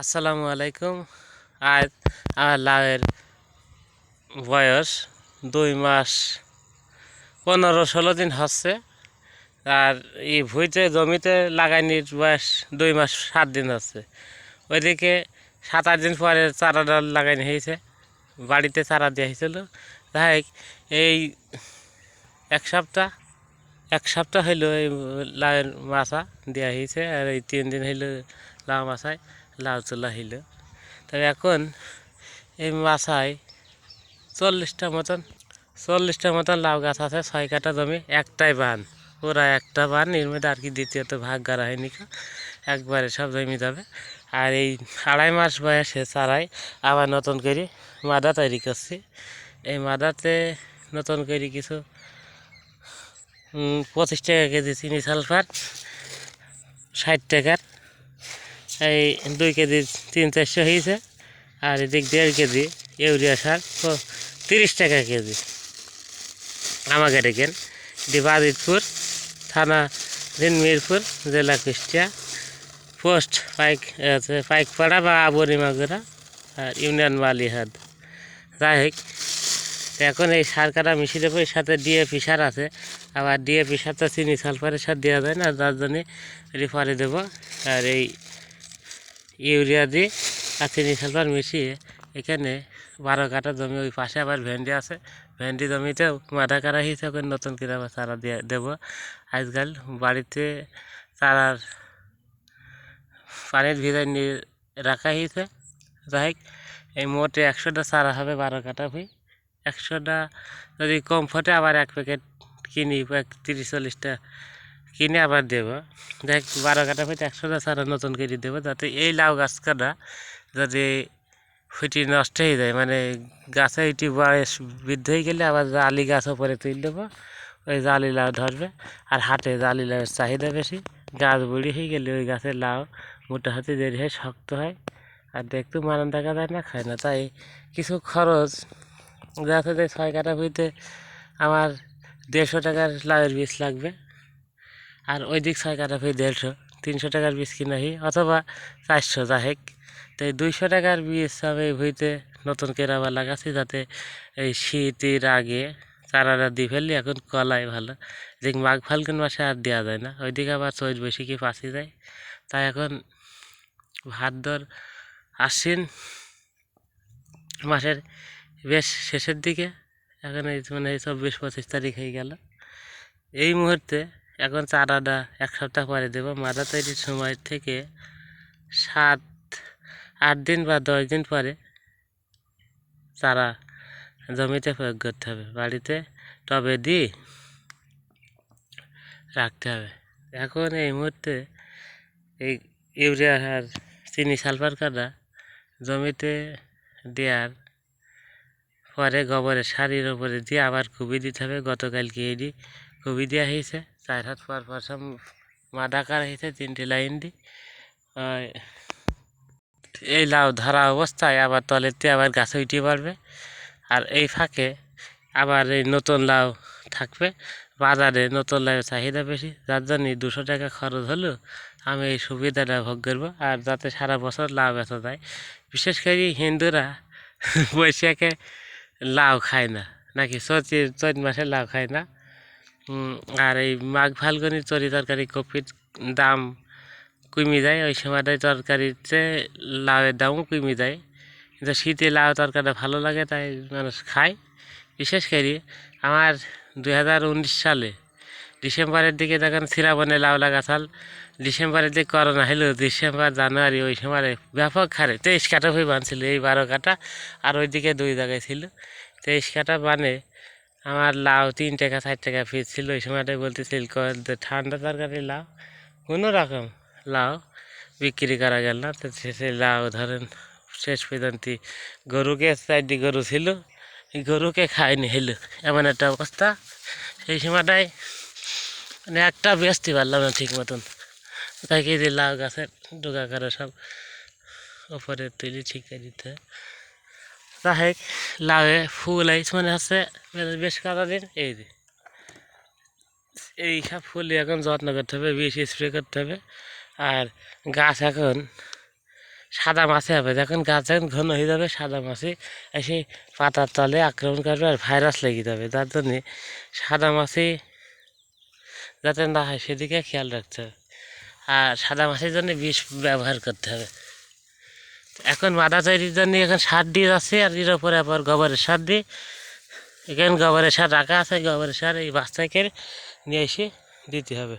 আসসালামু আলাইকুম। আজ আমার লাউয়ের বয়স দুই মাস। পনেরো ষোলো দিন হচ্ছে। আর এই ভুইতে জমিতে লাগাইনির বয়স দুই মাস সাত দিন হচ্ছে। ওইদিকে সাত আট দিন পরে চারা ডাল লাগাইনি হয়েছে। বাড়িতে চারা দেওয়া হয়েছিল। তাই এই এক সপ্তাহ এক সপ্তাহ হইল এই লাউয়ের মাছা দেওয়া হয়েছে। আর এই তিন দিন হইল লাউ মাছায়। লাউ তোলা হইল তবে এখন এই মাছায় চল্লিশটা মতন চল্লিশটা মতন লাউ গাছ আছে, ছয় কাটা জমি, একটাই বান। পুরা একটা বান, এর মধ্যে আর কি দ্বিতীয়ত ভাগ গাড়া হয়নি। একবারে সব জমি যাবে। আর এই আড়াই মাস বয়সে চারাই আবার নতুন করে মাদা তৈরি করছি। এই মাদাতে নতুন করে কিছু পঁচিশ টাকা কেজি চিনি সালফার, ষাট টাকার এই দুই কেজি তিন চারশো হয়েছে। আর এদিক দেড় কেজি ইউরিয়া সার তো তিরিশ টাকা কেজি। আমাকে ডেকেন, দিবাদিতপুর থানা দিনমিরপুর জেলা কুষ্টিয়া। পোস্ট পাইক পাইকপাড়া বা আবরিমাগুড়া আর ইউনিয়ন বালিহাদ যাই হোক, এখন এই সার কাটা মেশিনের পর সাথে ডিএপি সার আছে। আবার ডিএপি সারটা চিনি সালফারের সার দেওয়া যায় না, যার জন্যে রিফারে দেবো। আর এই ইউরিয়া দিয়ে আর চিনি সালফার মিশিয়ে এখানে বারো কাটা জমি, ওই পাশে আবার ভেন্ডি আছে। ভেন্ডি জমিতেও মাথা কাটা ওখানে নতুন করে আবার চারা দিয়ে দেবো। আজকাল বাড়িতে চারার পানির ভিতরে নিয়ে রাখা হয়েছে। যাই এই মোটে একশোটা চারা হবে বারো কাটা ভুই। একশোটা যদি কম ফোটে, আবার এক প্যাকেট কিনি, এক তিরিশ চল্লিশটা কিনে আবার দেবো। দেখ, বারো কাটা ফেটে একশোটা চারা নতুন করে দেবো যাতে এই লাউ গাছ কাটা যদি ফুটি নষ্ট হয়ে যায়। মানে গাছে এটি বয়স বৃদ্ধ হয়ে গেলে আবার জালি গাছ ওপরে তুলে দেবো। ওই জালি লাউ ধরবে আর হাটে জালি লাউয়ের চাহিদা বেশি। গাছ বুড়ি হয়ে গেলে ওই গাছের লাউ মোটা হাতে দেরি হয় শক্ত হয়। আর দেখতেও মানান দেখা যায় না খায় না। তাই কিছু খরচ যাতে ছয় কাটা বইতে আমার দেড়শো টাকার লাউয়ের বীজ লাগবে। আর ওই দিক ছয় কাটা ফি দেড়শো, তিনশো টাকার বীজ কিনা কিনাহি অথবা চারশো যা হেক। তো এই দুইশো টাকার বীজ আমি ভুঁইতে নতুন কেরাবার লাগাচ্ছি যাতে এই শীতের আগে চারাটা দিয়ে ফেললি এখন কলাই ভালো। যে মাঘ ফাল্গুন মাসে আর দেওয়া যায় না, ওইদিকে আবার চৈত বৈশাখী পাশি যায়। তাই এখন ভাত ভাদ্র আশ্বিন মাসের বেশ শেষের দিকে, এখন এই মানে এই চব্বিশ পঁচিশ তারিখ হয়ে গেল। এই মুহূর্তে এখন চারাটা এক সপ্তাহ পরে দেবো। মাদা তৈরির সময় থেকে সাত, আট দিন বা দশ দিন পরে চারা জমিতে প্রয়োগ করতে হবে। বাড়িতে টবে দিয়ে রাখতে হবে। এখন এই মুহূর্তে এই ইউরিয়া আর চিনি সালফার কাদা জমিতে দেওয়ার পরে গোবরের সারির ওপরে দিয়ে আবার কুবি দিতে হবে। গতকালকে এডি কুবি দেওয়া হয়েছে। চার হাত পর পর সব মাদা কাটা হয়েছে তিনটে লাইন দি। এই লাউ ধরা অবস্থায় আবার তলেতে আবার গাছে উঠে পারবে। আর এই ফাঁকে আবার এই নতুন লাউ থাকবে। বাজারে নতুন লাউ চাহিদা বেশি। যার জন্য দুশো টাকা খরচ হলেও আমি এই সুবিধাটা ভোগ করব। আর যাতে সারা বছর লাউ বেচা যায়। বিশেষ করে হিন্দুরা বৈশাখে লাউ খায় না। নাকি চৈতি চৈত মাসে লাউ খায় না। আর এই মাঘ ফাল্গুনির তরি তরকারি কপির দাম কমে যায়, ওই সময়টায় তরকারিতে লাউয়ের দামও কমে যায়। কিন্তু শীতে লাউ তরকারিটা ভালো লাগে, তাই মানুষ খায়। বিশেষ করে আমার দুই হাজার উনিশ সালে ডিসেম্বরের দিকে যখন শ্রাবণে লাউ লাগাছাল ডিসেম্বরের দিকে করোনা হলো ডিসেম্বর, জানুয়ারি ওই সময় ব্যাপক হারে তেইশ কাটা হয়ে বানছিল, এই বারো কাটা আর ওইদিকে দুই জায়গায় ছিল। তেইশ কাটা বানে আমার লাউ তিন টাকা, চার টাকা পিস ছিল। ওই সময়টাই বলতেছিল ঠান্ডা তরকারি লাউ, কোনো রকম লাউ বিক্রি করা গেল না। তো শেষে লাউ ধরেন শেষ পর্যন্ত গরুকে চারটি গরু ছিল গরুকে খায়নি হইল। এমন একটা অবস্থা। সেই সময়টায় মানে একটা বেচতে পারলাম না ঠিক মতন। তাই যে লাউ গাছের ডোকা করে সব ওপরে তুলি ঠিক করে দিতে হোক লাউয়ে ফুল আইস মানে হচ্ছে বেশ- বেশ কটা দিন, এই যে। এই সব ফুল এখন যত্ন করতে হবে, বিষ স্প্রে করতে হবে। আর গাছ এখন সাদা মাছে হবে, যখন গাছ যখন ঘন হয়ে যাবে, সাদা মাছে এসে পাতার তলে আক্রমণ করবে আর ভাইরাস লেগে যাবে। যার জন্যে সাদা মাছে যাতে না হয়, সেদিকে খেয়াল রাখতে হবে। আর সাদা মাছের জন্য বিষ ব্যবহার করতে হবে। এখন মাদা তৈরির জন্য এখন সার দিয়ে যাচ্ছে, আর এর উপরে আবার গোবরের সার দিয়ে। এখানে গোবরের সার রাখা আছে, গোবরের সার এই বাচ্চাকে নিয়ে এসে দিতে হবে।